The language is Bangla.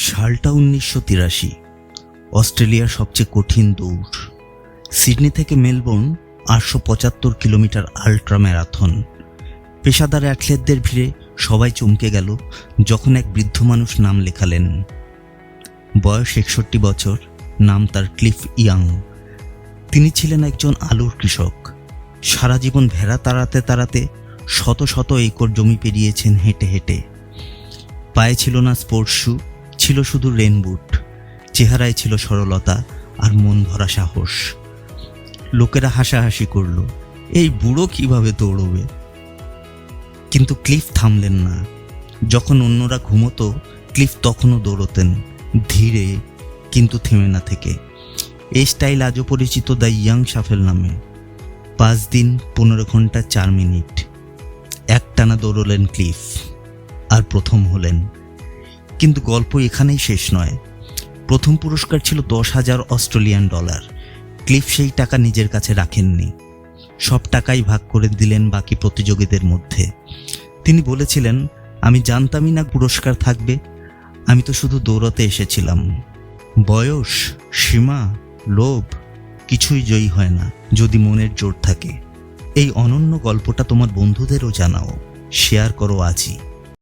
সালটা উনিশশো তিরাশি, অস্ট্রেলিয়ার সবচেয়ে কঠিন দৌড়। সিডনি থেকে মেলবোর্ন আটশো পঁচাত্তর কিলোমিটার আল্ট্রা ম্যারাথন। পেশাদার অ্যাথলেটদের ভিড়ে সবাই চমকে গেল যখন এক বৃদ্ধ মানুষ নাম লেখালেন। বয়স একষট্টি বছর, নাম তার ক্লিফ ইয়াং। তিনি ছিলেন একজন আলুর কৃষক। সারা জীবন ভেড়া তাড়াতে তাড়াতে শত শত একর জমি পেরিয়েছেন হেঁটে হেঁটে। পায়ে ছিল না স্পোর্টস শু ছিল শুধু রেনবুট, চেহারায় ছিল সরলতা আর মন ভরা সাহস। লোকেরা হাসাহাসি করল, এই বুড়ো কীভাবে দৌড়বে? কিন্তু ক্লিফ থামলেন না। যখন অন্যরা ঘুমতো, ক্লিফ তখনও দৌড়তেন, ধীরে কিন্তু থেমে না থেকে। এই স্টাইল আজও পরিচিত দ্য ইয়াং সাফেল নামে। পাঁচ দিন, পনেরো ঘণ্টা, চার মিনিট। একটানা দৌড়লেন ক্লিফ, আর প্রথম হলেন কিন্তু গল্প এখানেই শেষ নয়। প্রথম পুরস্কার ছিল দশ হাজার অস্ট্রেলিয়ান ডলার। ক্লিফ সেই টাকা নিজের কাছে রাখেননি। সব টাকাই ভাগ করে দিলেন বাকি প্রতিযোগীদের মধ্যে। তিনি বলেছিলেন, আমি জানতামই না পুরস্কার থাকবে। আমি তো শুধু দৌড়াতে এসেছিলাম। বয়স, সীমা, লোভ, কিছুই জয়ী হয় না, যদি মনের জোর থাকে। এই অনন্য গল্পটা তোমার বন্ধুদেরও জানাও। শেয়ার করো আজই।